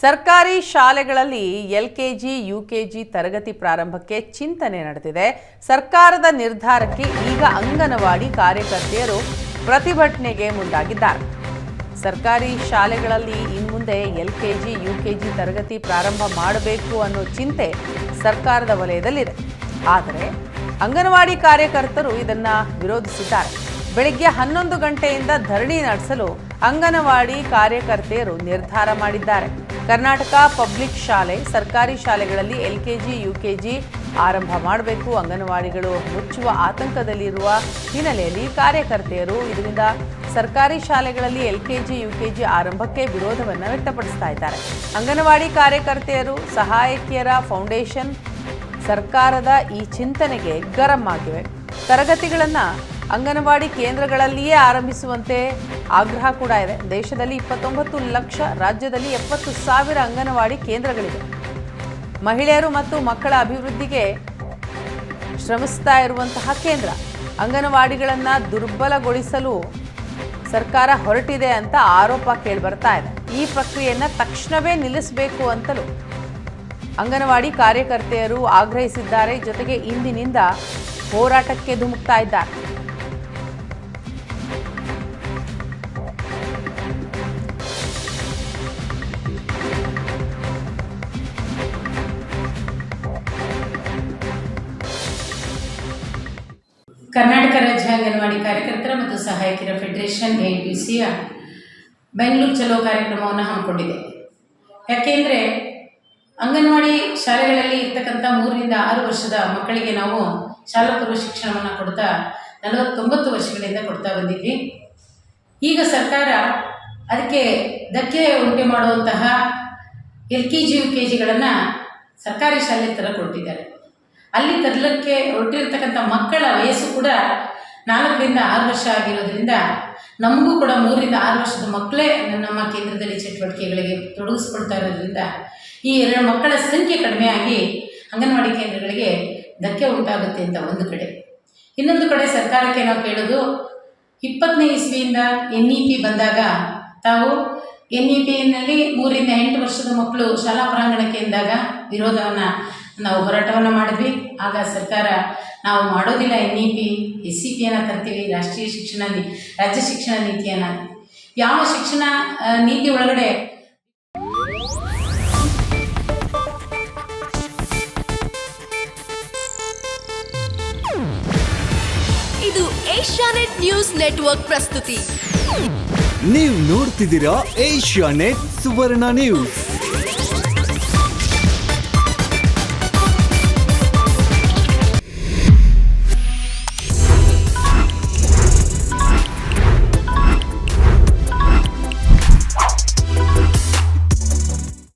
ಸರ್ಕಾರಿ ಶಾಲೆಗಳಲ್ಲಿ L K G U K G ತರಗತಿ ಪ್ರಾರಂಭಕ್ಕೆ ಚಿಂತನೆ ನಡೆದಿದೆ. ಸರ್ಕಾರದ ನಿರ್ಧಾರಕ್ಕೆ ಈಗ ಅಂಗನವಾಡಿ ಕಾರ್ಯಕರ್ತೆಯರು ಪ್ರತಿಭಟನೆಗೆ ಮುಂದಾಗಿದ್ದಾರೆ. ಸರ್ಕಾರಿ ಶಾಲೆಗಳಲ್ಲಿ ಇನ್ಮುಂದೆ ಕೆ ಜಿ ತರಗತಿ ಪ್ರಾರಂಭ ಮಾಡಬೇಕು ಅನ್ನೋ ಚಿಂತೆ ಸರ್ಕಾರದ ವಲಯದಲ್ಲಿದೆ. ಆದರೆ ಅಂಗನವಾಡಿ ಕಾರ್ಯಕರ್ತರು ಇದನ್ನು ವಿರೋಧಿಸಿದ್ದಾರೆ. ಬೆಳಿಗ್ಗೆ ಹನ್ನೊಂದು ಗಂಟೆಯಿಂದ ಧರಣಿ ನಡೆಸಲು ಅಂಗನವಾಡಿ ಕಾರ್ಯಕರ್ತೆಯರು ನಿರ್ಧಾರ ಮಾಡಿದ್ದಾರೆ. ಕರ್ನಾಟಕ ಪಬ್ಲಿಕ್ ಶಾಲೆ, ಸರ್ಕಾರಿ ಶಾಲೆಗಳಲ್ಲಿ ಎಲ್ಕೆಜಿ, ಯುಕೆಜಿ ಆರಂಭ ಮಾಡಬೇಕು. ಅಂಗನವಾಡಿಗಳು ಮುಚ್ಚುವ ಆತಂಕದಲ್ಲಿರುವ ಹಿನ್ನೆಲೆಯಲ್ಲಿ ಕಾರ್ಯಕರ್ತೆಯರು ಇದರಿಂದ ಸರ್ಕಾರಿ ಶಾಲೆಗಳಲ್ಲಿ ಎಲ್ಕೆಜಿ, ಯುಕೆಜಿ ಆರಂಭಕ್ಕೆ ವಿರೋಧವನ್ನು ವ್ಯಕ್ತಪಡಿಸ್ತಾ ಇದ್ದಾರೆ. ಅಂಗನವಾಡಿ ಕಾರ್ಯಕರ್ತೆಯರು, ಸಹಾಯಕಿಯರ ಫೌಂಡೇಶನ್ ಸರ್ಕಾರದ ಈ ಚಿಂತನೆಗೆ ಗರಂ ಆಗಿವೆ. ತರಗತಿಗಳನ್ನು ಅಂಗನವಾಡಿ ಕೇಂದ್ರಗಳಲ್ಲಿಯೇ ಆರಂಭಿಸುವಂತೆ ಆಗ್ರಹ ಕೂಡ ಇದೆ. ದೇಶದಲ್ಲಿ ಇಪ್ಪತ್ತೊಂಬತ್ತು ಲಕ್ಷ, ರಾಜ್ಯದಲ್ಲಿ ಎಪ್ಪತ್ತು ಸಾವಿರ ಅಂಗನವಾಡಿ ಕೇಂದ್ರಗಳಿವೆ. ಮಹಿಳೆಯರು ಮತ್ತು ಮಕ್ಕಳ ಅಭಿವೃದ್ಧಿಗೆ ಶ್ರಮಿಸ್ತಾ ಇರುವಂತಹ ಕೇಂದ್ರ. ಅಂಗನವಾಡಿಗಳನ್ನು ದುರ್ಬಲಗೊಳಿಸಲು ಸರ್ಕಾರ ಹೊರಟಿದೆ ಅಂತ ಆರೋಪ ಕೇಳಿಬರ್ತಾ ಇದೆ. ಈ ಪ್ರಕ್ರಿಯೆಯನ್ನು ತಕ್ಷಣವೇ ನಿಲ್ಲಿಸಬೇಕು ಅಂತಲೂ ಅಂಗನವಾಡಿ ಕಾರ್ಯಕರ್ತೆಯರು ಆಗ್ರಹಿಸಿದ್ದಾರೆ. ಜೊತೆಗೆ ಇಂದಿನಿಂದ ಹೋರಾಟಕ್ಕೆ ಧುಮುಕ್ತಾ ಇದ್ದಾರೆ. ಕರ್ನಾಟಕ ರಾಜ್ಯ ಅಂಗನವಾಡಿ ಕಾರ್ಯಕರ್ತರ ಮತ್ತು ಸಹಾಯಕಿರ ಫೆಡರೇಷನ್ ಎ ಪಿ ಸಿಯ ಬೆಂಗಳೂರು ಚಲೋ ಕಾರ್ಯಕ್ರಮವನ್ನು ಹಮ್ಮಿಕೊಂಡಿದೆ. ಯಾಕೆಂದರೆ ಅಂಗನವಾಡಿ ಶಾಲೆಗಳಲ್ಲಿ ಇರ್ತಕ್ಕಂಥ ಮೂರರಿಂದ ಆರು ವರ್ಷದ ಮಕ್ಕಳಿಗೆ ನಾವು ಶಾಲಾ ಪೂರ್ವ ಶಿಕ್ಷಣವನ್ನು ಕೊಡ್ತಾ ನಲವತ್ತೊಂಬತ್ತು ವರ್ಷಗಳಿಂದ ಕೊಡ್ತಾ ಬಂದಿದ್ವಿ. ಈಗ ಸರ್ಕಾರ ಅದಕ್ಕೆ ಧಕ್ಕೆ ಉಂಟೆ ಮಾಡುವಂತಹ L K G, U K ಜಿಗಳನ್ನು ಸರ್ಕಾರಿ ಶಾಲೆ ಥರ ಕೊಟ್ಟಿದ್ದಾರೆ ಅಲ್ಲಿ ತರಲಿಕ್ಕೆ ಹೊರಟಿರ್ತಕ್ಕಂಥ ಮಕ್ಕಳ ವಯಸ್ಸು ಕೂಡ ನಾಲ್ಕರಿಂದ ಆರು ವರ್ಷ ಆಗಿರೋದ್ರಿಂದ ನಮಗೂ ಕೂಡ ಮೂರರಿಂದ ಆರು ವರ್ಷದ ಮಕ್ಕಳೇ ನಮ್ಮ ಕೇಂದ್ರದಲ್ಲಿ ಚಟುವಟಿಕೆಗಳಿಗೆ ತೊಡಗಿಸ್ಕೊಳ್ತಾ ಇರೋದ್ರಿಂದ ಈ ಎರಡು ಮಕ್ಕಳ ಸಂಖ್ಯೆ ಕಡಿಮೆ ಆಗಿ ಅಂಗನವಾಡಿ ಕೇಂದ್ರಗಳಿಗೆ ಧಕ್ಕೆ ಉಂಟಾಗುತ್ತೆ ಅಂತ ಒಂದು ಕಡೆ. ಇನ್ನೊಂದು ಕಡೆ ಸರ್ಕಾರಕ್ಕೆ ನಾವು ಕೇಳೋದು, ಇಪ್ಪತ್ತನೇ ಇಸ್ವಿಯಿಂದ ಎನ್ ಇ ಪಿ ಬಂದಾಗ ತಾವು ಎನ್ ಇ ಪಿನಲ್ಲಿ ಮೂರಿಂದ ಎಂಟು ವರ್ಷದ ಮಕ್ಕಳು ಶಾಲಾ ಪ್ರಾಂಗಣಕ್ಕೆ ಎಂದಾಗ ವಿರೋಧವನ್ನು ನಾವು ಹೋರಾಟವನ್ನು ಮಾಡಿದ್ವಿ. ಆಗ ಸರ್ಕಾರ ನಾವು ಮಾಡೋದಿಲ್ಲ N E P S C ಪಿಯನ್ನು ತರ್ತೀವಿ ರಾಷ್ಟ್ರೀಯ ಶಿಕ್ಷಣ ರಾಜ್ಯ ಶಿಕ್ಷಣ ನೀತಿಯನ್ನು. ಯಾವ ಶಿಕ್ಷಣ ನೀತಿ ಒಳಗಡೆ? ಇದು ಏಷ್ಯಾನೆಟ್ ನ್ಯೂಸ್ ನೆಟ್ವರ್ಕ್ ಪ್ರಸ್ತುತಿ. ನೀವು ನೋಡ್ತಿದ್ದೀರಾ ಏಷ್ಯಾ ನೆಟ್ ಸುವರ್ಣ ನ್ಯೂಸ್.